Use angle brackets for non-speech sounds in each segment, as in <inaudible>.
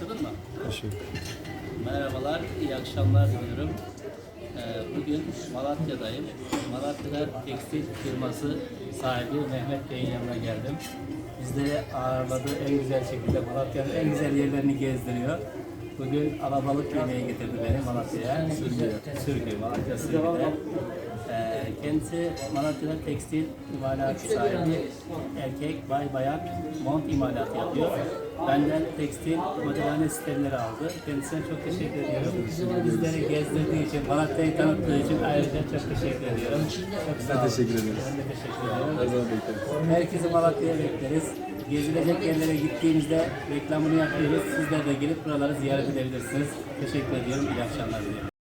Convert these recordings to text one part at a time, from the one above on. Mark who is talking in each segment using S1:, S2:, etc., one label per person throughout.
S1: Başladın mı? Merhabalar, iyi akşamlar diliyorum. Ee, bugün Malatya'dayım. Malatya'da tekstil firması sahibi Mehmet Bey'in yanına geldim. Bizleri ağırladı en güzel şekilde Malatya'nın en güzel yerlerini gezdiriyor. Bugün alabalık yemeği getirdi beni Malatya'ya. Sürgü. Sürgü, Malatya Sürgü'de. Ee, kendisi Malatya'da tekstil imalatı sahibi. Erkek, bay, bayan mont imalatı yapıyor. Benden tekstil modelhane sistemleri aldı. Kendisine çok teşekkür ediyorum. Bizleri gezdirdiği için, Malatya'yı tanıttığı için ayrıca çok teşekkür ediyorum. Çok sağ olun.
S2: teşekkür ederiz.
S1: Ben de teşekkür ediyorum. Herkesi Malatya'ya bekleriz. Gezilecek yerlere gittiğimizde reklamını yapıyoruz. Sizler de gelip buraları ziyaret edebilirsiniz. Teşekkür ediyorum. İyi akşamlar diliyorum.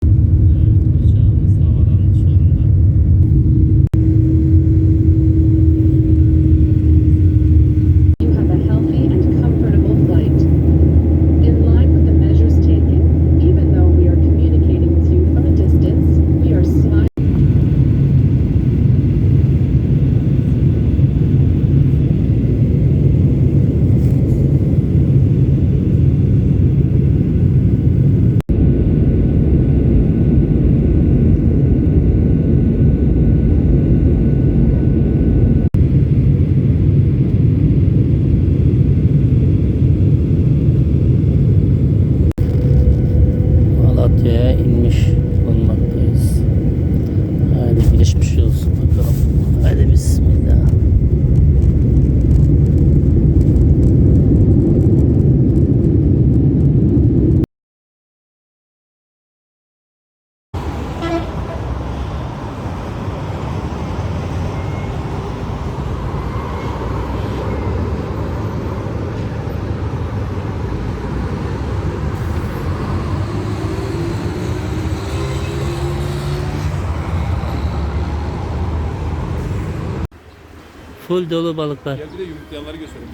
S1: Full dolu balıklar.
S2: Gel bir de yumurtlayanları göstereyim.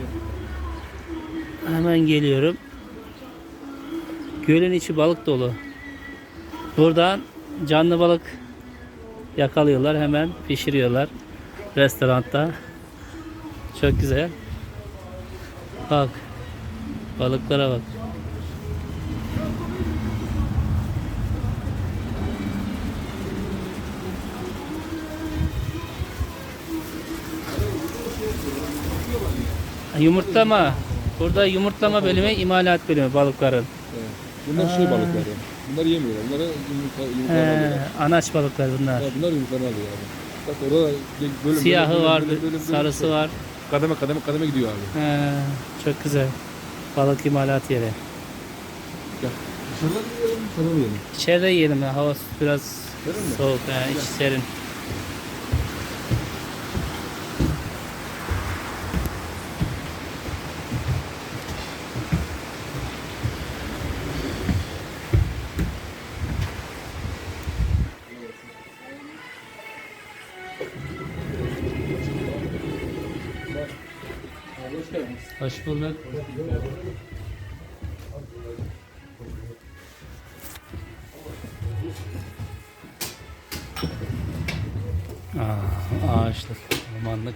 S2: Gel.
S1: Hemen geliyorum. Gölün içi balık dolu. Buradan canlı balık yakalıyorlar. Hemen pişiriyorlar. Restoranda. Çok güzel. Bak. Balıklara bak. Yumurtlama. Burada yumurtlama bölümü, imalat bölümü balıkların.
S2: Evet. Bunlar şey balıklar yani. Bunlar yemiyorlar. Bunlara yumurta, yumurta
S1: He,
S2: alıyorlar.
S1: anaç balıklar bunlar.
S2: Ya bunlar yumurtaını alıyor abi. Bak orada bölüm,
S1: Siyahı
S2: bölüm,
S1: var,
S2: bölüm, bölüm, bölüm,
S1: sarısı
S2: bölüm.
S1: var.
S2: Kademe kademe kademe gidiyor abi.
S1: He, çok güzel. Balık imalat yeri.
S2: Gel. Dışarıda mı yiyelim, dışarıda mı yiyelim?
S1: İçeride yiyelim. Hava biraz
S2: Serin mi?
S1: soğuk. He, içi serin. Hoş bulduk. Aa, ağaçlık, ormanlık.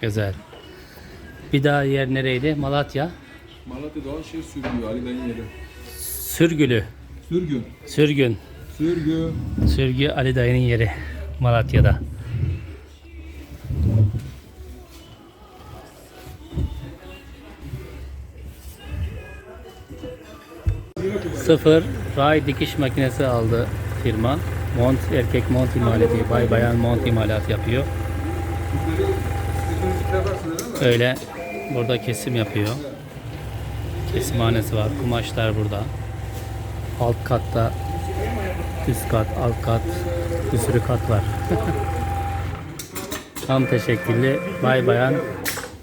S1: Güzel. Bir daha yer nereydi? Malatya.
S2: Malatya Doğan şey sürgüyor Ali dayın yeri.
S1: Sürgülü.
S2: Sürgün.
S1: Sürgün.
S2: Sürgü.
S1: Sürgü Ali dayının yeri. Malatya'da. Sıfır ray dikiş makinesi aldı firma. Mont erkek mont imalatı, bay bayan mont imalat yapıyor. Öyle burada kesim yapıyor. Kesimhanesi var. Kumaşlar burada. Alt katta üst kat, alt kat bir sürü kat var. <laughs> Tam teşekküllü bay bayan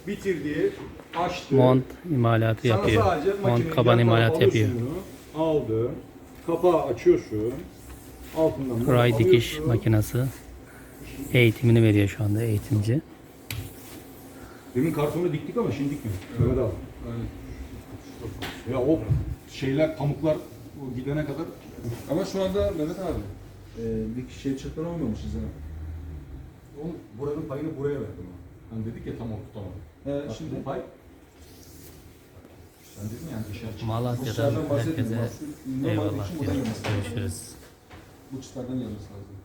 S3: bitirdi, açtı.
S1: mont imalatı
S3: Sana
S1: yapıyor.
S3: sadece
S1: Mont kaban imalatı yapıyor.
S3: Aldı. Kapağı açıyorsun. Altından bunu
S1: Ray dikiş makinesi. Eğitimini veriyor şu anda eğitimci.
S3: Demin kartonu diktik ama şimdi dikmiyor. Mehmet abi. Ya o şeyler, pamuklar o gidene kadar
S2: Ama şu anda Mehmet abi
S4: Ee, bir kişiye çıktan olmamışız ha.
S2: Onun buranın payını buraya verdim. ha. Hani dedik ya tam tutamadım.
S4: He,
S2: Bak
S4: şimdi
S2: bu pay. Ben dedim yani dışarı çık.
S1: Malatya'dan herkese eyvallah. Görüşürüz.
S4: Bu çıtlardan gelmesi lazım.